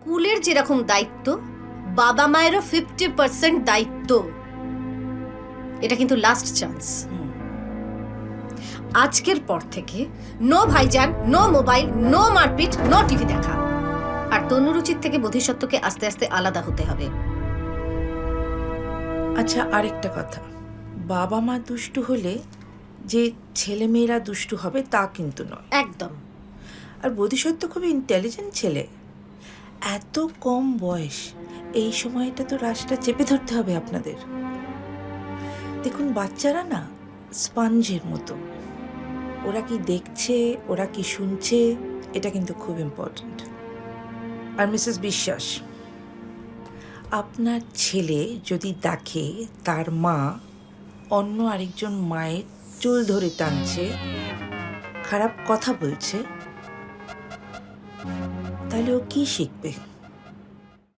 স্কুলের যেরকম দায়িত্ব বাবা মায়েরও ফিফটি পার্সেন্ট দায়িত্ব। এটা কিন্তু লাস্ট চান্স আজকের পর থেকে নো ভাইজান নো মোবাইল নো মারপিট নো টিভি দেখা। আর তনুরুচির থেকে বোধিসত্ত্বকে আস্তে আস্তে আলাদা হতে হবে। আচ্ছা আরেকটা কথা। বাবা মা দুষ্টু হলে যে ছেলে মেয়েরা দুষ্টু হবে তা কিন্তু নয়। একদম। আর বোধিসত্ত্ব খুবই ইন্টেলিজেন্ট ছেলে। এত কম বয়স, এই সময়টা তো রাশটা চেপে ধরতে হবে আপনাদের। দেখুন, বাচ্চারা না স্পঞ্জের মতো। ওরা কি দেখছে, ওরা কি শুনছে, এটা কিন্তু খুব ইম্পর্ট্যান্ট আর মিসেস বিশ্বাস, আপনার ছেলে যদি দেখে তার মা অন্য আরেকজন মায়ের চুল ধরে টানছে, খারাপ কথা বলছে তাহলে ও কি শিখবে?